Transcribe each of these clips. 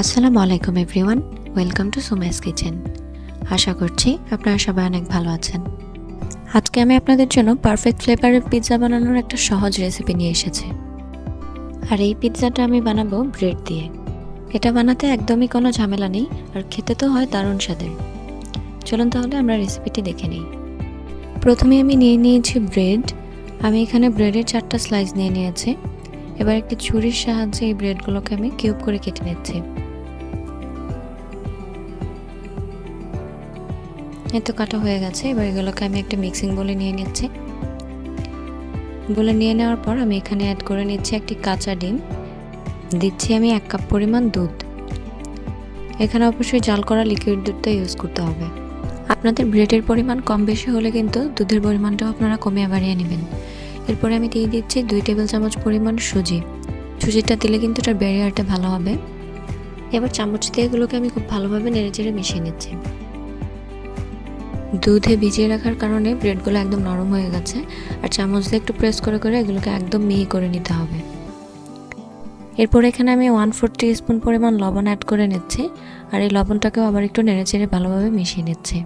আসসালামু আলাইকুম everyone, welcome to Sumes kitchen. আশা করছি আপনারা সবাই অনেক ভালো আছেন। আজকে আমি আপনাদের জন্য পারফেক্ট ফ্লেভারের পিৎজা বানানোর একটা সহজ রেসিপি নিয়ে এসেছি। আর এই পিৎজাটা আমি বানাবো ব্রেড দিয়ে। এটা বানাতে একদমই কোনো ঝামেলা নেই, আর খেতে তো হয় দারুণ স্বাদের। চলুন তাহলে আমরা রেসিপিটি দেখে নিই। প্রথমে আমি নিয়ে নিয়েছি ব্রেড। আমি এখানে ব্রেডের চারটা স্লাইস নিয়ে নিয়েছি। এবার একটি ছুরির সাহায্যে এই ব্রেডগুলোকে আমি কিউব করে কেটে নিচ্ছি। এই তো কাটা হয়ে গেছে। এবার এগুলোকে আমি একটা মিক্সিং বলে নিয়ে নিচ্ছি। বলে নিয়ে নেওয়ার পর আমি এখানে অ্যাড করে নিচ্ছি একটি কাঁচা ডিম। দিচ্ছি আমি এক কাপ পরিমাণ দুধ। এখানে অবশ্যই জাল করা লিকুইড দুধটা ইউজ করতে হবে। আপনাদের ব্রেডের পরিমাণ কম বেশি হলে কিন্তু দুধের পরিমাণটাও আপনারা কমিয়ে বাড়িয়ে নেবেন। এরপরে আমি দিয়ে দিচ্ছি দুই টেবিল চামচ পরিমাণ সুজি। সুজিটা দিলে কিন্তু এটার ব্যারিয়ারটা ভালো হবে। এবার চামচ দিয়ে এগুলোকে আমি খুব ভালোভাবে নেড়ে চেড়ে মিশিয়ে নিচ্ছি। দুধে ভিজিয়ে রাখার কারণে ব্রেডগুলো একদম নরম হয়ে গেছে আর চামচ দিয়ে একটু প্রেস করে করে এগুলোকে একদম মিহি করে নিতে হবে। এরপর এখানে আমি ওয়ান ফোর স্পুন পরিমাণ লবণ অ্যাড করে নিচ্ছি আর এই লবণটাকেও আবার একটু নেড়ে চেড়ে ভালোভাবে মিশিয়ে নিচ্ছি।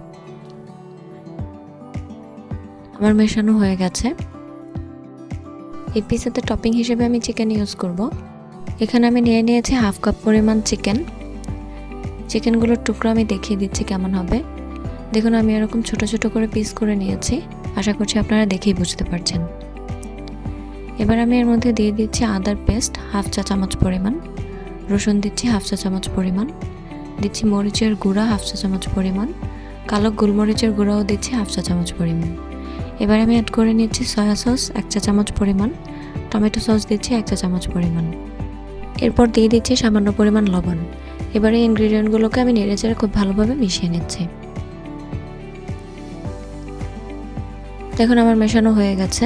আমার মেশানো হয়ে গেছে। এই পিসাতে টপিং হিসেবে আমি চিকেন ইউজ করব। এখানে আমি নিয়ে নিয়েছি হাফ কাপ পরিমাণ চিকেন। চিকেনগুলোর টুকরো আমি দেখিয়ে দিচ্ছি কেমন হবে। দেখুন, আমি এরকম ছোট ছোট করে পিস করে নিয়েছি। আশা করছি আপনারা দেখেই বুঝতে পারছেন। এবার আমি এর মধ্যে দিয়ে দিচ্ছি আদার পেস্ট, হাফ চা চামচ পরিমাণ। রসুন দিচ্ছি হাফ চা চামচ পরিমাণ। দিচ্ছি মরিচের গুঁড়া হাফ চা চামচ পরিমাণ। কালো গোলমরিচের গুঁড়াও দিচ্ছি হাফ চা চামচ পরিমাণ। এবার আমি অ্যাড করে নিচ্ছি সয়া সস এক চা চামচ পরিমাণ। টমেটো সস দিচ্ছি এক চা চামচ পরিমাণ। এরপর দিয়ে দিচ্ছি সামান্য পরিমাণ লবণ। এবার ইনগ্রিডিয়েন্টগুলোকে আমি নেড়ে চেড়ে খুব ভালোভাবে মিশিয়ে নিচ্ছি। দেখুন আমার মেশানো হয়ে গেছে,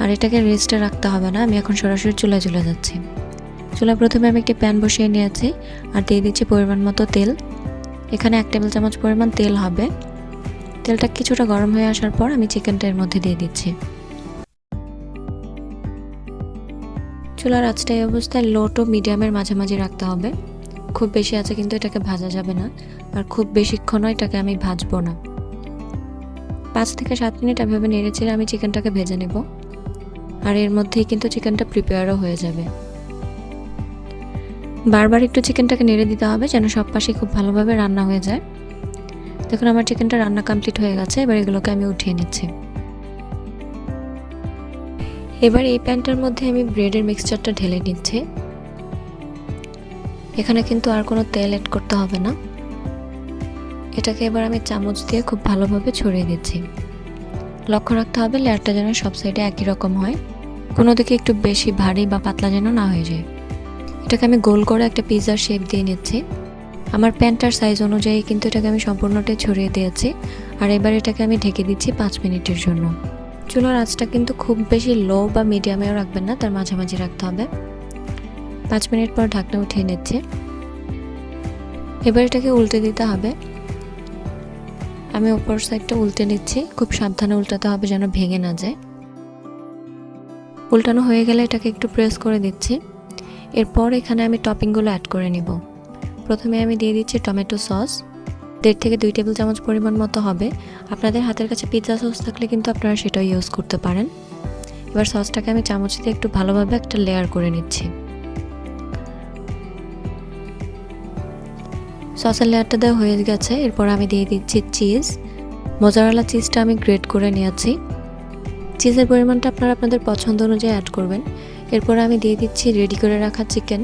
আর এটাকে রেস্টে রাখতে হবে না, আমি এখন সরাসরি চুলায় চলে যাচ্ছি। চুলায় প্রথমে আমি একটি প্যান বসিয়ে নিয়েছি, আর দিয়ে দিচ্ছি পরিমাণ মতো তেল। এখানে এক টেবিল চামচ পরিমাণ তেল হবে। তেলটা কিছুটা গরম হয়ে আসার পর আমি চিকেনটা এর মধ্যে দিয়ে দিচ্ছি। চুলার আঁচটা এই অবস্থায় লো টু মিডিয়ামের মাঝামাঝি রাখতে হবে। খুব বেশি আছে কিন্তু এটাকে ভাজা যাবে না, আর খুব বেশিক্ষণও এটাকে আমি ভাজবো না। পাঁচ থেকে সাত মিনিট এভাবে নেড়ে চেড়ে আমি চিকেনটাকে ভেজে নেব। আর এর মধ্যেই কিন্তু চিকেনটা প্রিপেয়ারও হয়ে যাবে। বারবার একটু চিকেনটাকে নেড়ে দিতে হবে যেন সব পাশে খুব ভালোভাবে রান্না হয়ে যায়। দেখুন, আমার চিকেনটা রান্না কমপ্লিট হয়ে গেছে, এবার এগুলোকে আমি উঠিয়ে নিচ্ছি। এবার এই প্যানটার মধ্যে আমি ব্রেডের মিক্সচারটা ঢেলে নিচ্ছি। এখানে কিন্তু আর কোনো তেল অ্যাড করতে হবে না। এটাকে এবার আমি চামচ দিয়ে খুব ভালোভাবে ছড়িয়ে দিচ্ছি। লক্ষ্য রাখতে হবে লেয়ারটা যেন সব সাইডে একই রকম হয়। কোনো দিকে একটু বেশি ভারী বা পাতলা যেন না হয়ে যায়। এটাকে আমি গোল করে একটা পিৎজার শেপ দিয়ে নিচ্ছি। আমার প্যান্টার সাইজ অনুযায়ী কিন্তু এটাকে আমি সম্পূর্ণটাই ছড়িয়ে দিয়েছি। আর এবার এটাকে আমি ঢেকে দিচ্ছি পাঁচ মিনিটের জন্য। চুলার আঁচটা কিন্তু খুব বেশি লো বা মিডিয়ামেও রাখবেন না, তার মাঝামাঝি রাখতে হবে। পাঁচ মিনিট পর ঢাকনা উঠিয়ে নিচ্ছে। এবার এটাকে উল্টে দিতে হবে। আমি উপর সাইডটা উল্টে নিচ্ছি। খুব সাবধানে উল্টাতে হবে যেন ভেঙে না যায়। উল্টানো হয়ে গেলে এটাকে একটু প্রেস করে দিচ্ছি। এরপর এখানে আমি টপিংগুলো অ্যাড করে নিব। প্রথমে আমি দিয়ে দিচ্ছি টমেটো সস। দেড় থেকে দুই টেবিল চামচ পরিমাণ মতো হবে। আপনাদের হাতের কাছে পিৎজা সস থাকলে কিন্তু আপনারা সেটাও ইউজ করতে পারেন। এবার সসটাকে আমি চামচ দিয়ে একটু ভালোভাবে একটা লেয়ার করে নিচ্ছি। সসের লেয়ারটা দেওয়া হয়ে গেছে, এরপর আমি দিয়ে দিচ্ছি চিজ। মজারালা চিজটা আমি গ্রেট করে নিয়েছি। চিজের পরিমাণটা আপনারা আপনাদের পছন্দ অনুযায়ী অ্যাড করবেন। এরপর আমি দিয়ে দিচ্ছি রেডি করে রাখা চিকেন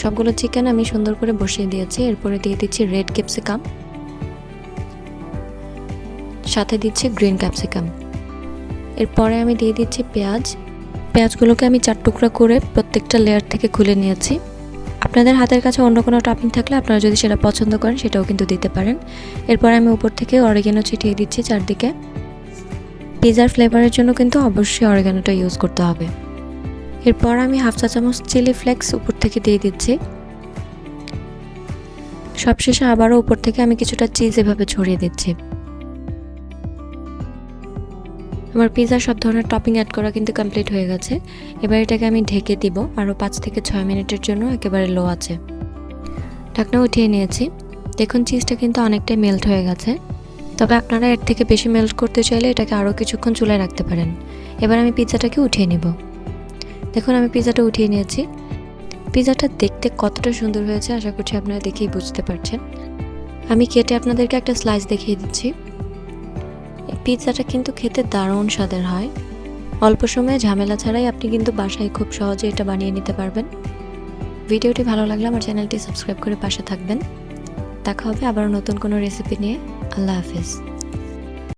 সবগুলো চিকেন আমি সুন্দর করে বসিয়ে দিয়েছি, এরপরে দিয়ে দিচ্ছি রেড ক্যাপসিকাম সাথে দিচ্ছি গ্রিন ক্যাপসিকাম এরপরে আমি দিয়ে দিচ্ছি পেঁয়াজ। পেঁয়াজগুলোকে আমি চার টুকরা করে প্রত্যেকটা লেয়ার থেকে খুলে নিয়েছি। আপনাদের হাতের কাছে অন্য কোনো টপিং থাকলে আপনারা যদি সেটা পছন্দ করেন, সেটাও কিন্তু দিতে পারেন। এরপর আমি উপর থেকে অরিগেনো ছিটিয়ে দিচ্ছি চারদিকে। পিজার ফ্লেভারের জন্য কিন্তু অবশ্যই অরিগানোটা ইউজ করতে হবে। এরপর আমি হাফ চা চামচ চিলি ফ্লেক্স উপর থেকে দিয়ে দিচ্ছি। সবশেষে আবারও উপর থেকে আমি কিছুটা চিজ এভাবে ছড়িয়ে দিচ্ছি। আমার পিৎজা সব ধরনের টপিং অ্যাড করা কিন্তু কমপ্লিট হয়ে গেছে। এবার এটাকে আমি ঢেকে দিব আরও পাঁচ থেকে ছয় মিনিটের জন্য একেবারে লো আছে। ঢাকনা উঠিয়ে নিয়েছি। দেখুন চিজটা কিন্তু অনেকটাই মেল্ট হয়ে গেছে। তবে আপনারা এর থেকে বেশি মেল্ট করতে চাইলে এটাকে আরও কিছুক্ষণ চুলায় রাখতে পারেন। এবার আমি পিৎজাটাকে উঠিয়ে নিব। দেখুন আমি পিৎজাটা উঠিয়ে নিয়েছি। পিৎজাটা দেখতে কতটা সুন্দর হয়েছে, আশা করছি আপনারা দেখেই বুঝতে পারছেন। আমি কেটে আপনাদেরকে একটা স্লাইস দেখিয়ে দিচ্ছি। পিৎজাটা কিন্তু খেতে দারুণ স্বাদের হয়। অল্প সময়ে ঝামেলা ছাড়াই আপনি কিন্তু বাসায় খুব সহজে এটা বানিয়ে নিতে পারবেন। ভিডিওটি ভালো লাগলে আমার চ্যানেলটি সাবস্ক্রাইব করে পাশে থাকবেন। দেখা হবে আবার নতুন কোনো রেসিপি নিয়ে। আল্লাহ হাফিজ।